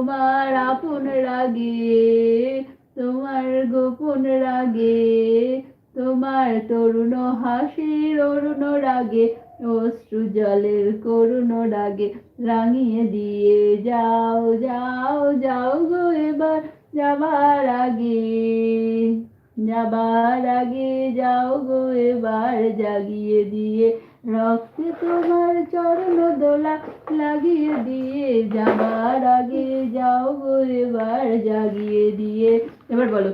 তোমার আপন রাগে, তোমার গোপন রাগে, তোমার তরুণ হাসির অরুণ রাগে, অশ্রু জলের করুণ রাগে রাঙিয়ে দিয়ে যাও যাও যাও গো এবার যাবার আগে যাবার আগে যাও গো এবার জাগিয়ে দিয়ে, রক্তে তোমার চরণ দোলা লাগিয়ে দিয়ে যাবার আগে। যাও গো এবার জাগিয়ে দিয়ে। এবার বলো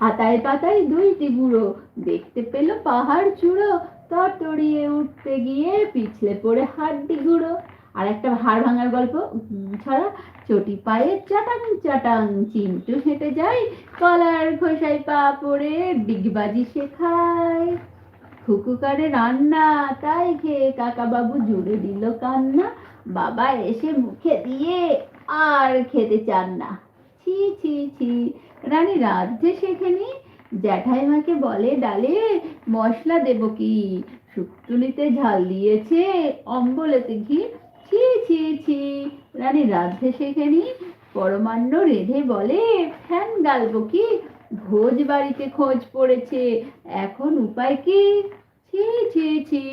হাতায় পাতায় দুইটি বুড়ো দেখতে পাহাড় চূড়ো উঠতে গিয়ে পিছলে পড়ে হাড্ডি আর একটা হাড় ভাঙার গল্প ছড়া, চটি পায়ে চাটাং চাটাং চিন্টু হেঁটে যায়, কলার খোসায় পা পড়ে ডিগবাজি শেখায়। খুকুকারে রান্না, তাই খেয়ে কাকা বাবু জুড়ে দিল কান্না বাবা এসে মুখে দিয়ে আর খেতে চান না। ছি ছি ছি। রানী রাধে শেখেনি জ্যাঠাইমাকে বলে, ডালে মশলা দেব কি? শুক্তুলিতে ঝাল দিয়েছে, অম্বলেতে ঘি। ছি ছি ছি। রানী রাধে শেখেনি পরমান্ন রেধে বলে, ফ্যান গালবো কি? ভোজ বাড়িতে খোঁজ পড়েছে, এখন উপায় কি? ছি ছি ছি।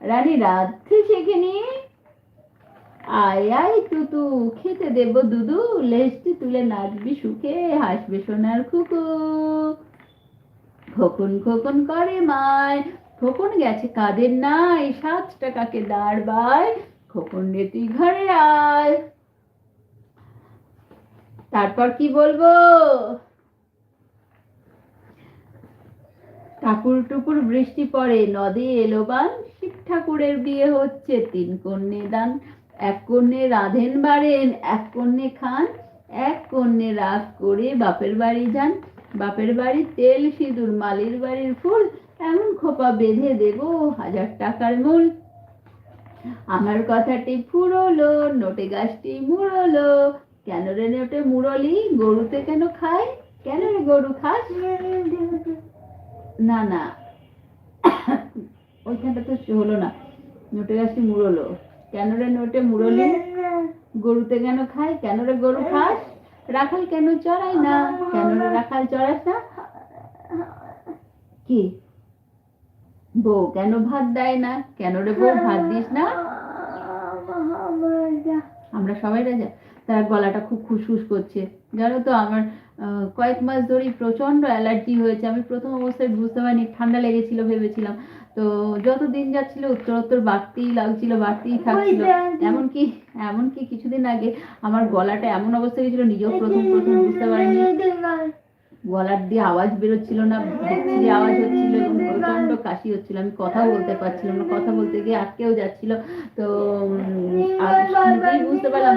রানী রাধে শেখেনি আয় আয় তুতু খেতে দেব দুদু লেজটি তুলে নাচবি সুখে, হাসবে সোনার খুকু। খোকন খোকন করে মায়, খোকন গেছে কাদের নাই সাত টাকাকে দাঁড় বায়, খোকন রে তুই ঘরে আয়। তারপর কি বলব? ঠাকুর টুকুর বৃষ্টি পড়ে, নদে এলো বান, শিব ঠাকুরের বিয়ে হচ্ছে, তিন কন্যে দান। এক কন্যে রাধেন বাড়েন, এক কন্যে খান, এক কন্যে রাগ করে বাপের বাড়ি যান। বাপের বাড়ির তেল, সিঁদুর, মালির বাড়ির ফুল, এমন খোপা বেঁধে দেব হাজার টাকার মূল। আমার কথাটি ফুরলো, নোটে গাছটি মুড়লো। কেন রে নোটে মুড়লি? গরুতে কেন খায় কেন রে গরু খাস? না না। ওইখানটা তো হলো না। নোটে গাছটি মুড়লো। কেন রে নোটে মুড়লি গরুতে কেন খায়? কেন রে গরু খাস? রাখাল কেন চড়াই না? কেন রে রাখাল চড়াস না? কি? বউ কেন ভাত দেয় না? কেন রে বউ ভাত দিস না? আমরা সবাই রাজা। তার গলাটা খুব খুসখুস করছে। জানো তো আমার কয়েক মাস ধরেই প্রচণ্ড অ্যালার্জি হয়েছে। আমি প্রথম অবস্থায় বুঝতে পারিনি, ঠান্ডা লেগেছিল ভেবেছিলাম। তো যত দিন যাচ্ছিল উত্তরোত্তর বাড়তেই লাগছিল বাড়তেই থাকছিল। এমনকি এমনকি কিছুদিন আগে আমার গলাটা এমন অবস্থা হয়েছিল নিজেও প্রথম প্রথম বুঝতে পারিনি। গলার দিয়ে আওয়াজ বেরোচ্ছিল না আওয়াজ হচ্ছিল এবং প্রচণ্ড কাশি হচ্ছিল। আমি কথা বলতে পারছিলাম না, কথা বলতে গিয়ে আটকেও যাচ্ছিল। তো নিজেই বুঝতে পারলাম,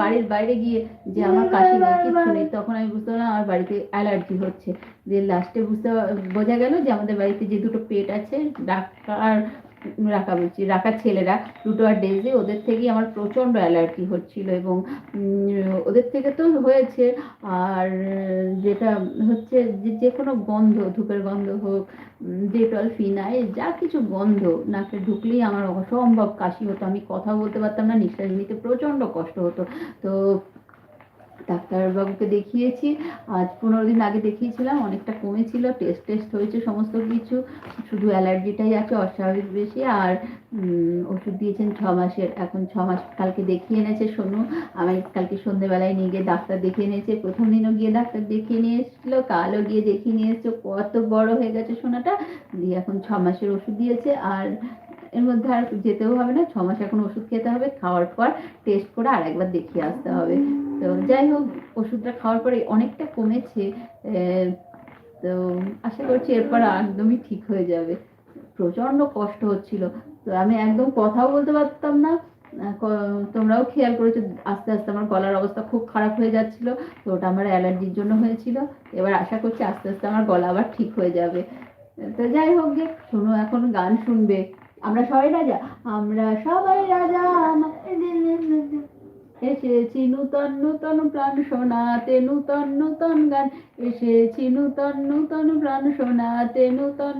বাড়ির বাইরে গিয়ে যে আমার কাশি নেই কিচ্ছু নেই। তখন আমি বুঝতে পারলাম আমার বাড়িতে অ্যালার্জি হচ্ছে। যে লাস্টে বুঝতে, বোঝা গেল যে আমাদের বাড়িতে যে দুটো পেট আছে, ডাক্তার রাখা বলছি রাখার ছেলেরা, দুটো আর ডেজে ওদের থেকেই আমার প্রচণ্ড অ্যালার্জি হচ্ছিল এবং ওদের থেকে তো হয়েছে, আর যেটা হচ্ছে যে যে কোনো গন্ধ, ধূপের গন্ধ হোক ডেটল ফিনাইল, যা কিছু গন্ধ, নাকে ঢুকলেই আমার অসম্ভব কাশি হতো, আমি কথা বলতে পারতাম না, নিঃশ্বাস নিতে প্রচণ্ড কষ্ট হতো। তো ডাক্তারবাবুকে দেখিয়েছি। আজ পনেরো দিন আগে দেখিয়েছিলাম, অনেকটা কমেছিল টেস্ট টেস্ট হয়েছে সমস্ত কিছু। শুধু অ্যালার্জিটাই আছে, অস্বাভাবিক বেশি, আর ওষুধ দিয়েছেন ছ মাসের। এখন ছ মাস কালকে দেখিয়ে এনেছে সোনু। আমি কালকে সন্ধ্যেবেলায় নিয়ে গিয়ে ডাক্তার দেখিয়ে নিয়েছে প্রথম দিনও গিয়ে ডাক্তার দেখিয়ে নিয়ে এসেছিল, কালও গিয়ে দেখিয়ে নিয়ে এসছো। কত বড় হয়ে গেছে সোনাটা। দিয়ে এখন ছ মাসের ওষুধ দিয়েছে, আর এর মধ্যে আর যেতেও হবে না। ছ মাস এখন ওষুধ খেতে হবে, খাওয়ার পর টেস্ট করে আর একবার দেখিয়ে আসতে হবে। তো যাই হোক, ওষুধটা খাওয়ার পরে অনেকটা কমেছে তো আশা করছি এরপর একদমই ঠিক হয়ে যাবে। প্রচণ্ড কষ্ট হচ্ছিল। তো আমি একদম কথাও বলতে পারতাম না তোমরাও খেয়াল করেছ, আস্তে আস্তে আমার গলার অবস্থা খুব খারাপ হয়ে যাচ্ছিল, তো ওটা আমার অ্যালার্জির জন্য হয়েছিল। এবার আশা করছি আস্তে আস্তে আমার গলা আবার ঠিক হয়ে যাবে। তো যাই হোক গে, শোনো, এখন গান শুনবে। আমরা সবাই রাজা? আমরা সবাই রাজা আমা- এসেছি নূতন নূতন প্রাণ শোনাতে নূতন নূতন গান এসেছি নূতন নূতন প্রাণ শোনাতে নূতন